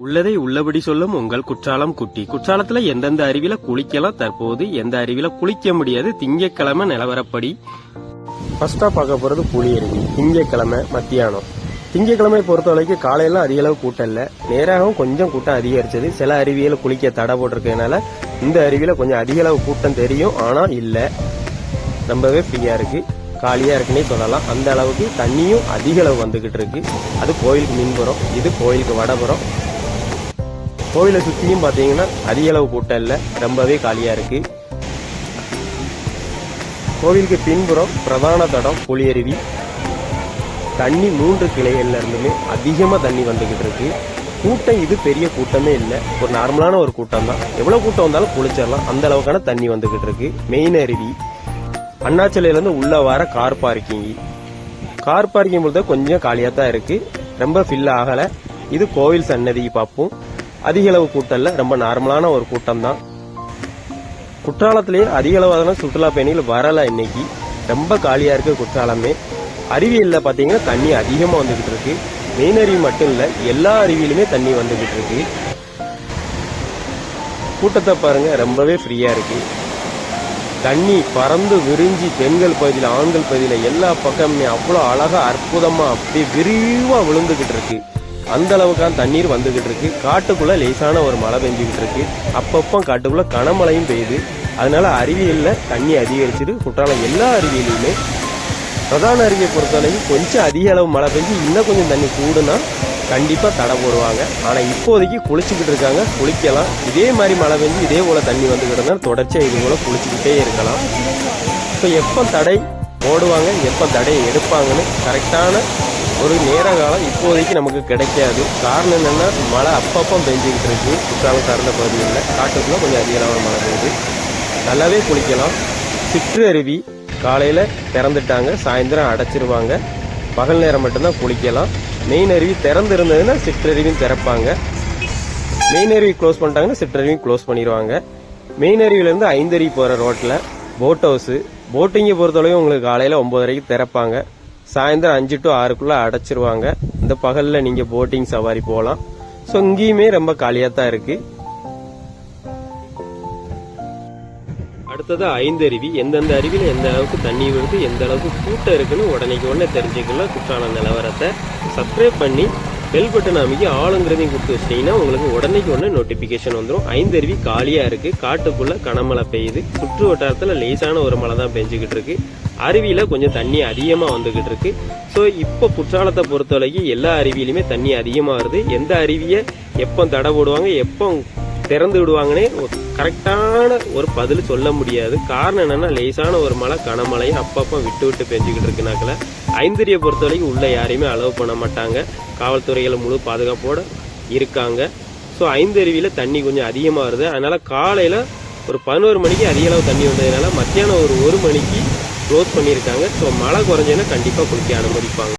உள்ளதை உள்ளபடி சொல்லும் உங்கள் குற்றாலம் குட்டி. குற்றாலத்துல எந்தெந்த அருவியில குளிக்கலாம் தற்போது எந்த அருவியில குளிக்க முடியாது திங்கக்கிழமை நிலவரப்படி. ஃபர்ஸ்டா பார்க்க போறது புலி அருவி திங்கக்கிழமை மத்தியானம். திங்கக்கிழமை பொறுத்த வரைக்கும் காலையெல்லாம் அதிக அளவு கூட்டம் இல்லை. நேராகவும் கொஞ்சம் கூட்டம் அதிகரிச்சது. சில அருவியில் குளிக்க தடை போட்டிருக்கனால இந்த அருவியில் கொஞ்சம் அதிக அளவு கூட்டம் தெரியும் ஆனால் இல்லை. ரொம்பவே ஃப்ரீயாக இருக்கு. காலியாக இருக்குன்னே சொல்லலாம். அந்த அளவுக்கு தண்ணியும் அதிக அளவு வந்துகிட்டு இருக்கு. அது கோயிலுக்கு மின்புறம் இது கோயிலுக்கு வடபுறம். கோவிலை சுற்றியும் பார்த்தீங்கன்னா அதிக அளவு கூட்டம் இல்லை ரொம்பவே காலியாக இருக்குது கோவிலுக்கு பின்புறம் பிரதான தடம் புலியருவி. தண்ணி மூன்று கிளைகள்ல இருந்துமே தண்ணி வந்துக்கிட்டு இருக்கு. கூட்டம் இது பெரிய கூட்டமே இல்லை. ஒரு நார்மலான ஒரு கூட்டம் தான் எவ்வளோ கூட்டம் வந்தாலும் குளிச்சிடலாம். அந்த அளவுக்கான தண்ணி வந்துக்கிட்டு இருக்கு. மெயின் அருவி. அண்ணாச்சலையிலேருந்து உள்ளே வர கார் பார்க்கிங். கார் பார்க்கிங் பொழுது கொஞ்சம் காலியாக தான் இருக்குது ரொம்ப ஃபில் ஆகலை. இது கோவில் சன்னதி பார்ப்போம். அதிக அளவு கூட்டம் இல்லை ரொம்ப நார்மலான ஒரு கூட்டம் தான் குற்றாலத்திலேயே அதிக அளவான சுற்றுலா பயணிகள் வரல இன்னைக்கு. ரொம்ப காலியா இருக்கு குற்றாலமே. அருவியல்ல பார்த்தீங்கன்னா தண்ணி அதிகமாக வந்துகிட்டு இருக்கு. மெயின் அருவி மட்டும் இல்லை எல்லா அருவியிலுமே தண்ணி வந்துகிட்டு இருக்கு. கூட்டத்தை பாருங்க ரொம்பவே ஃப்ரீயா இருக்கு. தண்ணி பறந்து விரிஞ்சி பெண்கள் பகுதியில் ஆண்கள் பகுதியில் எல்லா பக்கமுமே அவ்வளோ அழகாக அற்புதமாக அப்படியே விரிவாக விழுந்துகிட்டு இருக்குது அந்த அளவுக்கான தண்ணீர் வந்துகிட்டு இருக்கு. காட்டுக்குள்ள லேசான ஒரு மழை பெஞ்சுக்கிட்டு இருக்கு. அப்பப்போ காட்டுக்குள்ள கனமழையும் பெய்யுது. அதனால அருவியலில் தண்ணி அதிகரிச்சிட்டு குற்றாலம் எல்லா அருவியிலையுமே பிரதான அருவியை பொறுத்தவரைக்கும் கொஞ்சம் அதிக அளவு மழை பெஞ்சு இன்னும் கொஞ்சம் தண்ணி கூடுனா கண்டிப்பாக தடை போடுவாங்க. ஆனால் இப்போதைக்கு குளிச்சுக்கிட்டு இருக்காங்க. குளிக்கலாம். இதே மாதிரி மழை பெஞ்சு இதே போல் தண்ணி வந்துக்கிட்டு இருந்தால் தொடர்ச்சியாக இது போல் குளிச்சுக்கிட்டே இருக்கலாம். இப்போ எப்போ தடை? ஓடுவாங்க எப்போ தடையை எடுப்பாங்கன்னு கரெக்டான ஒரு நேர காலம் இப்போதைக்கு நமக்கு கிடைக்காது. காரணம் என்னென்னா மழை அப்பப்போ பெஞ்சிக்கிட்டு இருக்குது குற்றாலம் சார்ந்த பகுதிகளில் காட்டுக்குள்ளே கொஞ்சம் அதிக மழை பெய்யுது. நல்லாவே குளிக்கலாம். சிற்றருவி காலையில் திறந்துட்டாங்க. சாயந்தரம் அடைச்சிருவாங்க. பகல் நேரம் மட்டும்தான் குளிக்கலாம். மெயின் அருவி திறந்து இருந்ததுன்னா சிற்றருவியும் திறப்பாங்க. மெயின் அருவி க்ளோஸ் பண்ணிட்டாங்கன்னா சிற்றருவியும் க்ளோஸ் பண்ணிடுவாங்க. மெயின் அருவியிலேருந்து ஐந்தருவி போகிற ரோட்டில் போட் ஹவுஸு போட்டிங்கை பொறுத்தளவு உங்களுக்கு காலையில் ஒம்பதரைக்கு திறப்பாங்க. சாயந்தரம் அஞ்சு டு ஆறுக்குள்ளே அடைச்சிருவாங்க. இந்த பகலில் நீங்கள் போட்டிங் சவாரி போகலாம் ஸோ இங்கேயுமே ரொம்ப காலியாக தான் இருக்குது அடுத்தது ஐந்து அருவி. எந்தெந்த அருவியில் எந்த அளவுக்கு தண்ணி வருது எந்த அளவுக்கு கூட்டம் இருக்குன்னு உடனேக்கு உடனே தெரிஞ்சுக்கலாம். குற்றாலம் நிலவரத்தை சப்ஸ்கிரைப் பண்ணி பெல் பட்டன் அமைக்கி ஆளுங்கிறதையும் கொடுத்து வச்சிட்டிங்கன்னா உங்களுக்கு உடனேக்கு உடனே நோட்டிஃபிகேஷன் வந்துடும் ஐந்து அருவி இருக்குது காட்டுக்குள்ளே கனமழை பெய்யுது. சுற்று வட்டாரத்தில் லேசான ஒரு மழை தான் பெஞ்சிக்கிட்டு இருக்கு. அருவியில் கொஞ்சம் தண்ணி அதிகமாக வந்துக்கிட்டு இருக்கு. ஸோ இப்போ குற்றாலத்தை பொறுத்தவரைக்கும் எல்லா அருவியிலுமே தண்ணி அதிகமாக வருது. எந்த அருவியை எப்போ தடை போடுவாங்க எப்போ திறந்து விடுவாங்கன்னே கரெக்டான ஒரு பதில் சொல்ல முடியாது. காரணம் என்னென்னா லேசான ஒரு மழை கனமழையும் அப்பப்போ விட்டு விட்டு பெஞ்சுக்கிட்டு இருக்குனாக்கல ஐந்தறியை பொறுத்த வரைக்கும் உள்ளே யாரையுமே அலோவ் பண்ண மாட்டாங்க. காவல்துறைகள் முழு பாதுகாப்போட இருக்காங்க. ஸோ ஐந்தருவியில் தண்ணி கொஞ்சம் அதிகமாக வருது. அதனால் காலையில் ஒரு பதினோரு மணிக்கு அதிக அளவு தண்ணி வந்ததுனால மத்தியானம் ஒரு ஒரு மணிக்கு க்ளோஸ் பண்ணியிருக்காங்க. ஸோ மழை குறைஞ்சதுன்னா கண்டிப்பாக குளிக்க அனுமதிப்பாங்க.